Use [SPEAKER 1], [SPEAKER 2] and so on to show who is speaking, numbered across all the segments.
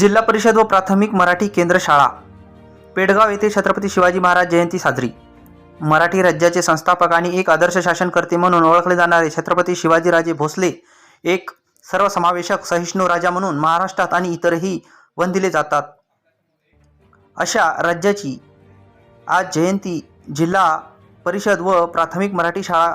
[SPEAKER 1] जिल्हा परिषद व प्राथमिक मराठी केंद्र शाळा. पेडगाव येथे छत्रपती शिवाजी महाराज जयंती साजरी. मराठी राज्याचे संस्थापक आणि एक आदर्श शासनकर्ते म्हणून ओळखले जाणारे छत्रपती शिवाजीराजे भोसले एक सर्वसमावेशक सहिष्णू राजा म्हणून महाराष्ट्रात आणि इतरही वंदिले जातात. अशा राज्याची आज जयंती जिल्हा परिषद व प्राथमिक मराठी शाळा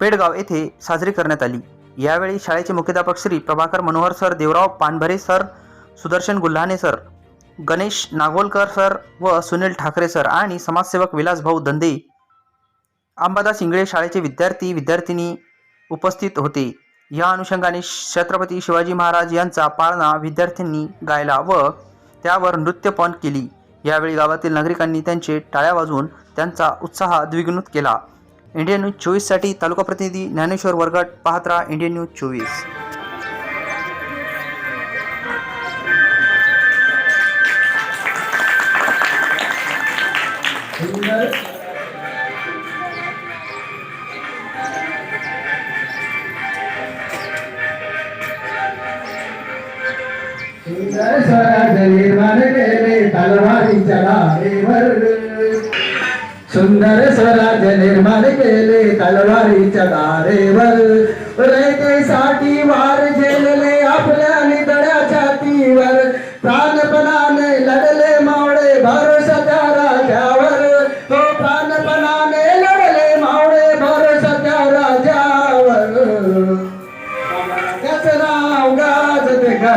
[SPEAKER 1] पेडगाव येथे साजरी करण्यात आली. यावेळी शाळेचे मुख्याध्यापक Shri Prabhakar Manohar sir Devrao Panbhare sir Sudarshan Gulhane sir Ganesh Nagolkar sir व सुनील ठाकरे सर आणि समाजसेवक विलासभाऊ दंदे अंबादास इंगळे शाळेचे विद्यार्थी विद्यार्थिनी उपस्थित होते. या अनुषंगाने छत्रपती शिवाजी महाराज यांचा पाळणा विद्यार्थ्यांनी गायला व त्यावर नृत्य पण केली. यावेळी गावातील नागरिकांनी त्यांचे टाळ्या वाजवून त्यांचा उत्साह द्विगुणित केला. इंडियन न्यूज चोवीससाठी तालुका प्रतिनिधी ज्ञानेश्वर वरगट पाहत्रा इंडियन न्यूज चोवीस.
[SPEAKER 2] सुंदर स्वराज निर्माण केले तलवारीच्या धारेवर सुंदर स्वराज्य निर्माण दारेवर. रयतेसाठी वार झेलले आपल्या नितळ्या छातीवर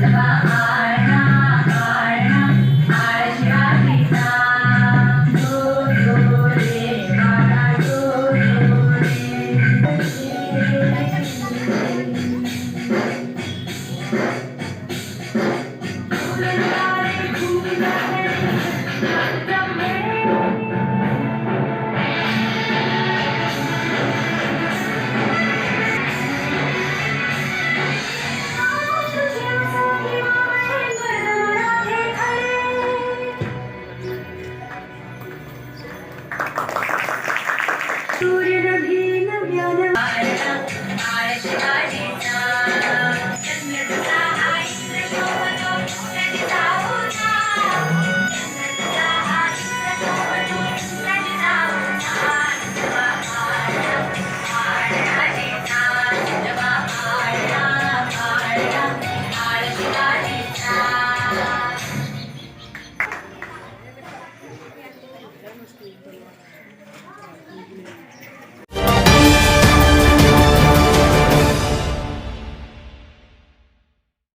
[SPEAKER 2] Bye. सूर्य नभेन व्यान